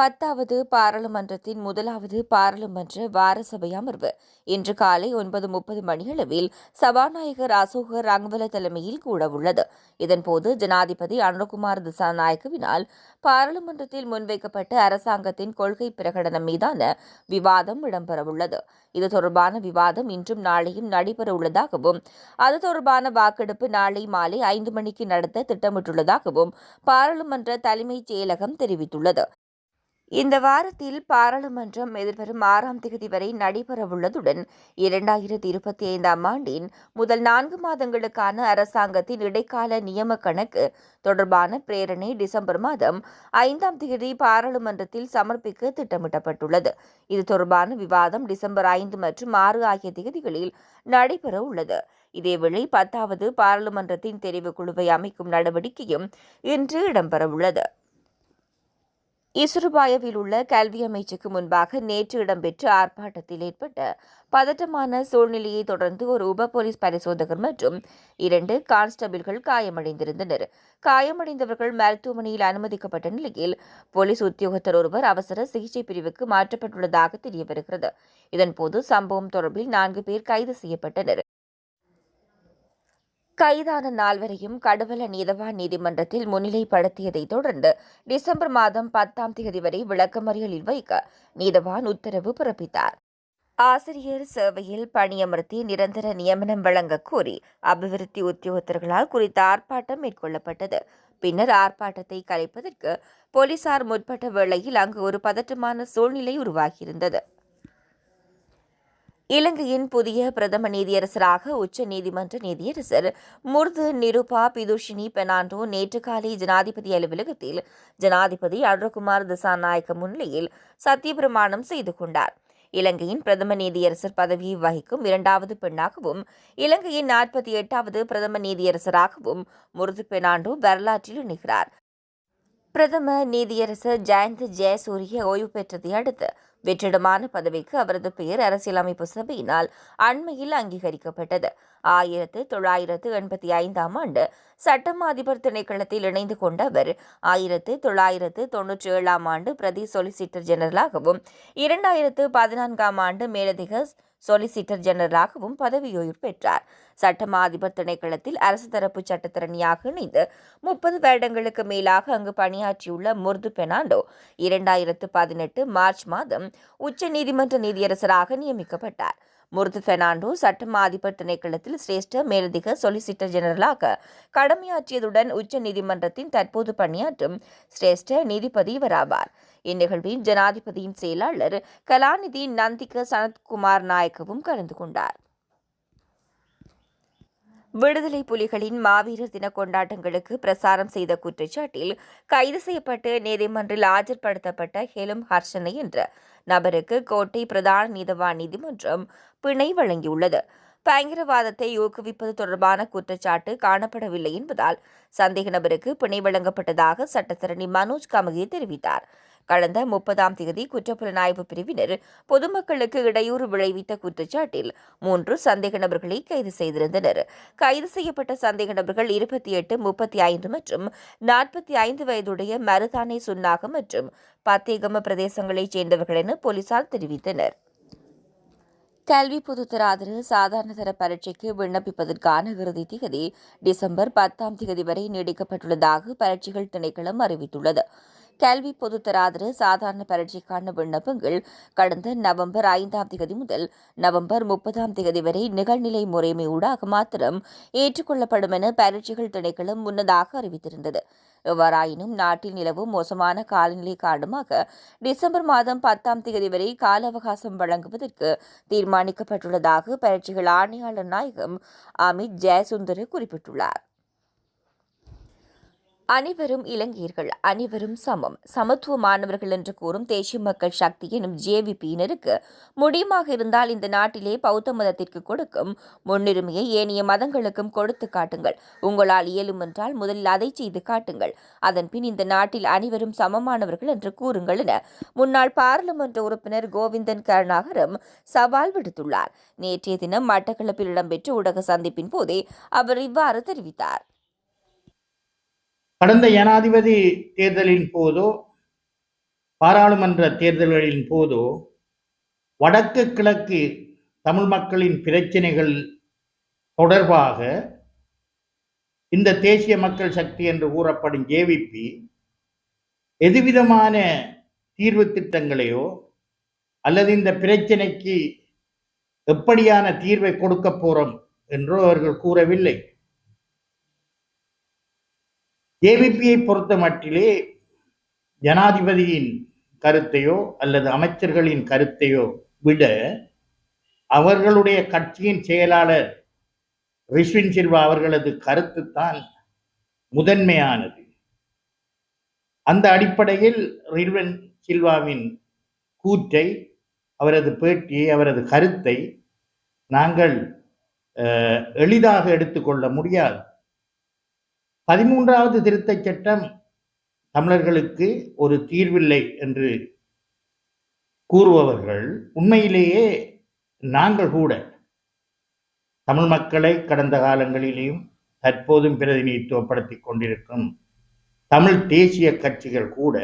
பத்தாவது பாராளுமன்றத்தின் முதலாவது பாராளுமன்ற வார சபை அமர்வு. இன்று காலை ஒன்பது முப்பது மணியளவில் சபாநாயகர் அசோக ரங்வல தலைமையில் கூடவுள்ளது. இதன்போது ஜனாதிபதி அனுகுமார் திசாநாயக்கவினால் பாராளுமன்றத்தில் முன்வைக்கப்பட்ட அரசாங்கத்தின் கொள்கை பிரகடனம் மீதான விவாதம் இடம்பெறவுள்ளது. இது தொடர்பான விவாதம் இன்றும் நாளையும் நடைபெறவுள்ளதாகவும் அது தொடர்பான வாக்கெடுப்பு நாளை மாலை ஐந்து மணிக்கு நடத்த திட்டமிட்டுள்ளதாகவும் பாராளுமன்ற தலைமைச் செயலகம் தெரிவித்துள்ளது. இந்த வாரத்தில் பாராளுமன்றம் எதிர்வரும் ஆறாம் தேதி வரை நடைபெறவுள்ளதுடன் இரண்டாயிரத்தி இருபத்தி ஐந்தாம் ஆண்டின் முதல் நான்கு மாதங்களுக்கான அரசாங்கத்தின் இடைக்கால நியம கணக்கு தொடர்பான பிரேரணை டிசம்பர் மாதம் ஐந்தாம் தேதி பாராளுமன்றத்தில் சமர்ப்பிக்க திட்டமிடப்பட்டுள்ளது இது தொடர்பான விவாதம் டிசம்பர் ஐந்து மற்றும் ஆறு ஆகிய தேதிகளில் நடைபெற உள்ளது இதேவேளை பத்தாவது பாராளுமன்றத்தின் தெரிவுக்குழுவை அமைக்கும் நடவடிக்கையும் இன்று இடம்பெறவுள்ளது. இசுருபாயவில் உள்ள கல்வி அமைச்சுக்கு முன்பாக நேற்று இடம்பெற்ற ஆர்ப்பாட்டத்தில் ஏற்பட்ட பதட்டமான சூழ்நிலையை தொடர்ந்து ஒரு உப போலீஸ் பரிசோதகர் மற்றும் இரண்டு கான்ஸ்டபிள்கள் காயமடைந்திருந்தனர். காயமடைந்தவர்கள் மருத்துவமனையில் அனுமதிக்கப்பட்ட நிலையில் போலீஸ் உத்தியோகத்தர் ஒருவர் அவசர சிகிச்சை பிரிவுக்கு மாற்றப்பட்டுள்ளதாக தெரியவருகிறது. இதன்போது சம்பவம் தொடர்பில் நான்கு பேர் கைது செய்யப்பட்டனர். கைதான நால்வரையும் கடுவல நீதவான் நீதிமன்றத்தில் முன்னிலைப்படுத்தியதைத் தொடர்ந்து டிசம்பர் மாதம் பத்தாம் தேதி வரை விளக்கமறியலில் வைக்க நீதவான் உத்தரவு பிறப்பித்தார். ஆசிரியர் சேவையில் பணியமர்த்தி நிரந்தர நியமனம் வழங்க கோரி அபிவிருத்தி உத்தியோகத்தர்களால் குறித்த ஆர்ப்பாட்டம் மேற்கொள்ளப்பட்டது. பின்னர் ஆர்ப்பாட்டத்தை கலைப்பதற்கு போலீசார் முற்பட்ட வேளையில் அங்கு ஒரு பதற்றமான சூழ்நிலை உருவாகியிருந்தது. இலங்கையின் புதிய பிரதம நீதியரசராக உச்ச நீதிமன்ற நீதியரசர் முர்து நிருபா பிதுஷினி பெனாண்டோ நேற்று காலை ஜனாதிபதி அலுவலகத்தில் ஜனாதிபதி அருண்குமார் திசாநாயக்க முன்னிலையில் சத்தியபிரமாணம் செய்து கொண்டார். இலங்கையின் பிரதம நீதியரசர் பதவியை வகிக்கும் இரண்டாவது பெண்ணாகவும் இலங்கையின் நாற்பத்தி எட்டாவது பிரதம நீதியரசராகவும் முருது பெனாண்டோ வரலாற்றில் இணைகிறார். பிரதம நீதியரசர் ஜெயந்த் ஜெயசூரிய ஓய்வு பெற்றதை அடுத்து வெற்றிடமான பதவிக்கு அவரது பெயர் அரசியலமைப்பு சபையினால் அண்மையில் அங்கீகரிக்கப்பட்டது. ஆயிரத்து தொள்ளாயிரத்து எண்பத்தி ஐந்தாம் ஆண்டு சட்டம் அதிபர் திணைக்களத்தில் இணைந்து கொண்ட அவர் ஆயிரத்து தொள்ளாயிரத்து தொன்னூற்றி ஏழாம் ஆண்டு பிரதி சொலிசிட்டர் ஜெனரலாகவும் இரண்டாயிரத்து பதினான்காம் ஆண்டு மேலதிக சொலிசிட்டர் ஜெனரலாகவும் பதவியுயர்வு பெற்றார். சட்டமா அதிபர் திணைக்களத்தில் அரசு தரப்பு சட்டத்திறனியாக இணைந்து முப்பது வருடங்களுக்கு மேலாக அங்கு பணியாற்றியுள்ள முர்து பெர்னாண்டோ இரண்டாயிரத்து பதினெட்டு மார்ச் மாதம் உச்ச நீதிமன்ற நீதியரசராக நியமிக்கப்பட்டார். முருது பெர்னாண்டோ சட்டமா அதிபர் திணைக்களத்தில் சிரேஷ்ட மேலதிக சொலிசிட்டர் ஜெனரலாக கடமையாற்றியதுடன் உச்ச நீதிமன்றத்தின் தற்போது பணியாற்றும் சிரேஷ்ட நீதிபதி இவராவார். இந்நிகழ்வில் ஜனாதிபதியின் செயலாளர் கலாநிதி நந்திக சனத்குமார் நாயக்கவும் கலந்து கொண்டார். விடுதலை புலிகளின் மாவீரர் தின கொண்டாட்டங்களுக்கு பிரசாரம் செய்த குற்றச்சாட்டில் கைது செய்யப்பட்டு நீதிமன்றில் ஆஜர்படுத்தப்பட்ட ஹெலும் ஹர்ஷனை என்ற நபருக்கு கோட்டை பிரதான நீதவான் நீதிமன்றம் பிணை வழங்கியுள்ளது. பயங்கரவாதத்தை ஊக்குவிப்பது தொடர்பான குற்றச்சாட்டு காணப்படவில்லை என்பதால் சந்தேக நபருக்கு பிணை வழங்கப்பட்டதாக சட்டத்தரணி மனோஜ் கமகி தெரிவித்தார். கடந்த முப்பதாம் தேதி குற்றப்புலனாய்வு பிரிவினர் பொதுமக்களுக்கு இடையூறு விளைவித்த குற்றச்சாட்டில் மூன்று சந்தேக நபர்களை கைது செய்திருந்தனர். கைது செய்யப்பட்ட சந்தேக நபர்கள் இருபத்தி எட்டு முப்பத்தி ஐந்து மற்றும் நாற்பத்தி ஐந்து வயதுடைய மருதானை சுன்னாகம் மற்றும் பத்தேகம பிரதேசங்களைச் சேர்ந்தவர்கள் என போலீசார் தெரிவித்தனர். கல்வி பொதுத்தராதர சாதாரண தர பரீட்சைக்கு விண்ணப்பிப்பதற்கான இறுதி திகதி டிசம்பர் பத்தாம் தேதி வரை நீடிக்கப்பட்டுள்ளதாக பரீட்சைகள் திணைக்களம் அறிவித்துள்ளது. கல்வி பொதுத்தராதர சாதாரண பரீட்சைக்கான விண்ணப்பங்கள் கடந்த நவம்பர் ஐந்தாம் தேதி முதல் நவம்பர் முப்பதாம் தேதி வரை நிகழ்நிலை முறைமை ஊடாக மாத்திரம் ஏற்றுக்கொள்ளப்படும் என பரீட்சைகள் திணைக்களம் முன்னதாக அறிவித்திருந்தது. எவ்வாறாயினும் நாட்டில் நிலவும் மோசமான காலநிலை காரணமாக டிசம்பர் மாதம் பத்தாம் தேதி வரை கால அவகாசம் வழங்குவதற்கு தீர்மானிக்கப்பட்டுள்ளதாக பயிற்சிகள் ஆணையாளர் நாயகம் அமித் ஜெயசுந்தர் குறிப்பிட்டுள்ளார். அனைவரும் இலங்கையர்கள் அனைவரும் சமம். சமத்துவமானவர்கள் என்று கூறும் தேசிய மக்கள் சக்தி எனும் ஜேவிபியினருக்கு முடியுமாக இருந்தால் இந்த நாட்டிலே பௌத்த மதத்திற்கு கொடுக்கும் முன்னுரிமையை ஏனைய மதங்களுக்கும் கொடுத்து காட்டுங்கள். உங்களால் இயலும் என்றால் முதலில் அதை செய்து காட்டுங்கள். அதன்பின் இந்த நாட்டில் அனைவரும் சமமானவர்கள் என்று கூறுங்கள் என முன்னாள் பாராளுமன்ற உறுப்பினர் கோவிந்தன் கருணாகரம் சவால் விடுத்துள்ளார். நேற்றைய தினம் மட்டக்களப்பில் இடம்பெற்ற ஊடக சந்திப்பின் போதே அவர் இவ்வாறு தெரிவித்தார். கடந்த ஜனாதிபதி தேர்தலின் போதோ பாராளுமன்ற தேர்தல்களின் போதோ வடக்கு கிழக்கு தமிழ் மக்களின் பிரச்சனைகள் தொடர்பாக இந்த தேசிய மக்கள் சக்தி என்று கூறப்படும் ஜேவிபி எதுவிதமான தீர்வு திட்டங்களையோ அல்லது இந்த பிரச்சனைக்கு எப்படியான தீர்வை கொடுக்க போறோம் என்றோ அவர்கள் கூறவில்லை. ஏவிபியை பொறுத்த மட்டிலே ஜனாதிபதியின் கருத்தையோ அல்லது அமைச்சர்களின் கருத்தையோ விட அவர்களுடைய கட்சியின் செயலாளர் ரிஷ்வின் சில்வா அவர்களது கருத்து தான் முதன்மையானது. அந்த அடிப்படையில் ரில்வன் சில்வாவின் கூற்றை அவரது பேட்டியை அவரது கருத்தை நாங்கள் எளிதாக எடுத்துக்கொள்ள முடியாது. பதிமூன்றாவது திருத்தச் சட்டம் தமிழர்களுக்கு ஒரு தீர்வில்லை என்று கூறுபவர்கள் உண்மையிலேயே நாங்கள் கூட தமிழ் மக்களை கடந்த காலங்களிலேயும் தற்போதும் பிரதிநிதித்துவப்படுத்தி கொண்டிருக்கும் தமிழ் தேசிய கட்சிகள் கூட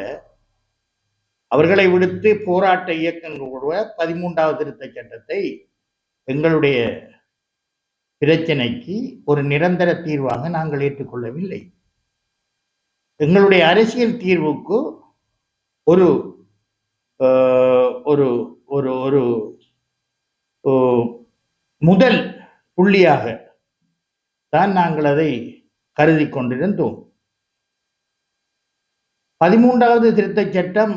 அவர்களை விடுத்து போராட்ட இயக்கங்கள் கூட பதிமூன்றாவது திருத்தச் சட்டத்தை எங்களுடைய பிரச்சனைக்கு ஒரு நிரந்தர தீர்வாக நாங்கள் ஏற்றுக்கொள்ளவில்லை. எங்களுடைய அரசியல் தீர்வுக்கு ஒரு ஒரு ஒரு ஒரு முதல் புள்ளியாக தான் நாங்கள் அதை கருதி கொண்டிருந்தோம். பதிமூன்றாவது திருத்தச் சட்டம்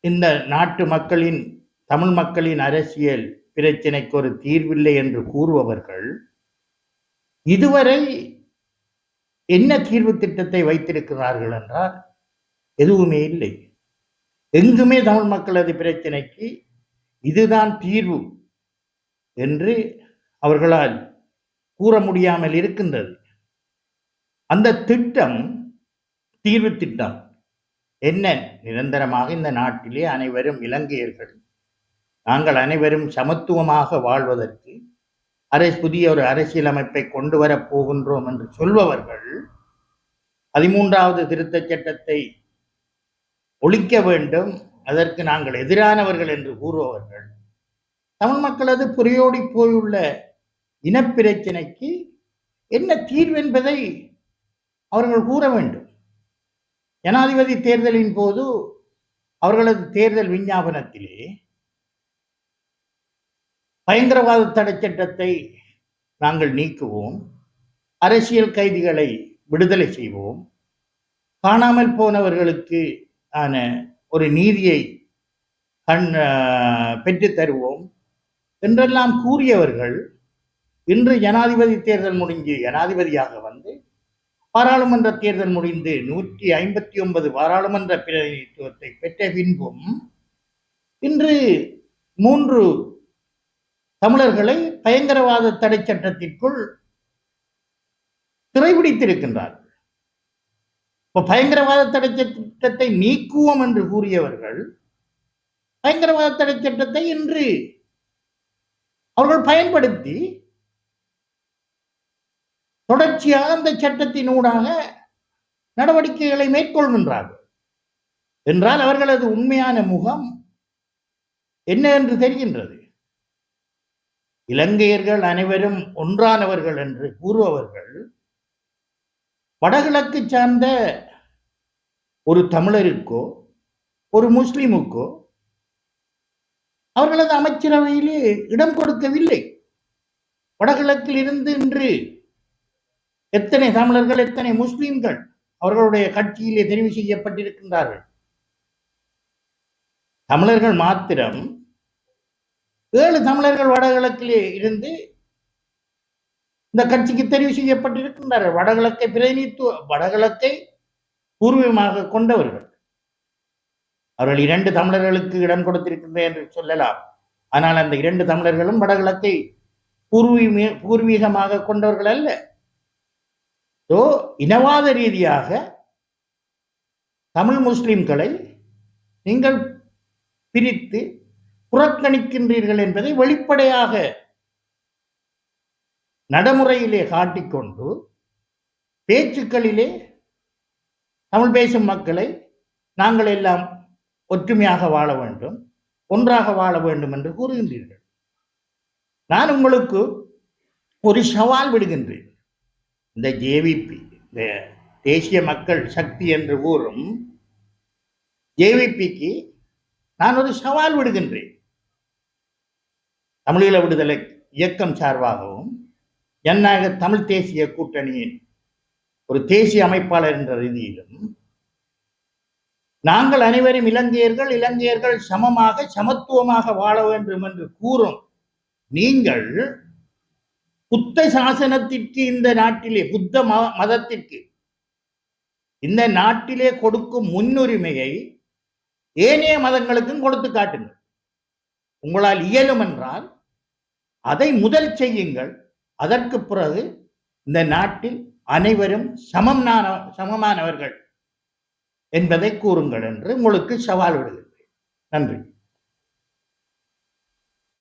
இந்த நாட்டு மக்களின் தமிழ் மக்களின் அரசியல் பிரச்சனைக்கு ஒரு தீர்வில்லை என்று கூறுபவர்கள் இதுவரை என்ன தீர்வு திட்டத்தை வைத்திருக்கிறார்கள் என்றால் எதுவுமே இல்லை. எங்குமே தமிழ் மக்களது பிரச்சனைக்கு இதுதான் தீர்வு என்று அவர்களால் கூற முடியாமல் இருக்கின்றது. அந்த திட்டம் தீர்வு திட்டம் என்ன? நிரந்தரமாக இந்த நாட்டிலே அனைவரும் இலங்கையர்கள் நாங்கள் அனைவரும் சமத்துவமாக வாழ்வதற்கு அரசு புதிய ஒரு அரசியலமைப்பை கொண்டு வரப் போகின்றோம் என்று சொல்பவர்கள் பதிமூன்றாவது திருத்தச் சட்டத்தை ஒழிக்க வேண்டும். அதற்கு நாங்கள் எதிரானவர்கள் என்று கூறுபவர்கள். தமிழ் மக்களது புரியோடி போயுள்ள இனப்பிரச்சனைக்கு என்ன தீர்வு என்பதை அவர்கள் கூற வேண்டும். ஜனாதிபதி தேர்தலின் போது அவர்களது தேர்தல் விஞ்ஞாபனத்திலே பயங்கரவாத தடை சட்டத்தை நாங்கள் நீக்குவோம். அரசியல் கைதிகளை விடுதலை செய்வோம். காணாமல் போனவர்களுக்கு ஆன ஒரு நீதியை கண் பெற்று தருவோம். என்றெல்லாம் கூறியவர்கள் இன்று ஜனாதிபதி தேர்தல் முடிஞ்சு ஜனாதிபதியாக வந்து பாராளுமன்ற தேர்தல் முடிந்து நூற்றி ஐம்பத்தி ஒன்பது பாராளுமன்ற பிரதிநிதித்துவத்தை பெற்ற பின்பும் இன்று மூன்று தமிழர்களை பயங்கரவாத தடை சட்டத்திற்குள் சிறைபிடித்திருக்கின்றார்கள் இப்போ பயங்கரவாத தடை சட்டத்தை நீக்குவோம் என்று கூறியவர்கள் பயங்கரவாத தடை சட்டத்தை இன்று அவர்கள் பயன்படுத்தி தொடர்ச்சியாக அந்த சட்டத்தினூடாக நடவடிக்கைகளை மேற்கொள்கின்றார்கள். என்றால் அவர்களது உண்மையான முகம் என்ன என்று தெரிகின்றது? இலங்கையர்கள் அனைவரும் ஒன்றானவர்கள் என்று கூறுபவர்கள் வடகிழக்கு சார்ந்த ஒரு தமிழருக்கோ ஒரு முஸ்லிமுக்கோ அவர்களது அமைச்சரவையிலே இடம் கொடுக்கவில்லை. வடகிழக்கில் இருந்து இன்று எத்தனை தமிழர்கள் எத்தனை முஸ்லிம்கள் அவர்களுடைய கட்சியிலே தெரிவு செய்யப்பட்டிருக்கின்றார்கள்? தமிழர்கள் மாத்திரம் ஏழு தமிழர்கள் வடகிழக்கிலே இருந்து இந்த கட்சிக்கு தெரிவு செய்யப்பட்டிருக்கின்றார்கள். வடகிழக்கை பிரதிநிதித்துவ வடகிழக்கை பூர்வீகமாக கொண்டவர்கள். அவர்கள் இரண்டு தமிழர்களுக்கு இடம் கொடுத்திருக்கின்றனர் என்று சொல்லலாம். ஆனால் அந்த இரண்டு தமிழர்களும் வடகிழக்கை பூர்வீக பூர்வீகமாக கொண்டவர்கள் அல்ல. ஸோ இனவாத ரீதியாக தமிழ் முஸ்லிம்களை நீங்கள் பிரித்து புறக்கணிக்கின்றீர்கள் என்பதை வெளிப்படையாக நடைமுறையிலே காட்டிக்கொண்டு பேச்சுக்களிலே தமிழ் பேசும் மக்களை நாங்கள் எல்லாம் ஒற்றுமையாக வாழ வேண்டும் ஒன்றாக வாழ வேண்டும் என்று கூறுகின்றீர்கள். நான் உங்களுக்கு ஒரு சவால் விடுகின்றேன். இந்த ஜேவிபி இந்த தேசிய மக்கள் சக்தி என்று கூறும் ஜேவிபிக்கு நான் ஒரு சவால் விடுகின்றேன். தமிழீழ விடுதலை இயக்கம் சார்பாகவும் ஜனநாயக தமிழ் தேசிய கூட்டணியின் ஒரு தேசிய அமைப்பாளர் என்ற ரீதியிலும் நாங்கள் அனைவரும் இலங்கையர்கள் இலங்கையர்கள் சமமாக சமத்துவமாக வாழ வேண்டும் என்று கூறும் நீங்கள் புத்த சாசனத்திற்கு இந்த நாட்டிலே புத்த மதத்திற்கு இந்த நாட்டிலே கொடுக்கும் முன்னுரிமையை ஏனைய மதங்களுக்கும் கொடுத்து காட்டுங்கள். உங்களால் இயலும் என்றால் அதை முதல் செய்யுங்கள். அதற்கு பிறகு இந்த நாட்டில் அனைவரும் சமம் சமமானவர்கள் என்பதை கூறுங்கள் என்று உங்களுக்கு சவால் விடுகிறேன் நன்றி.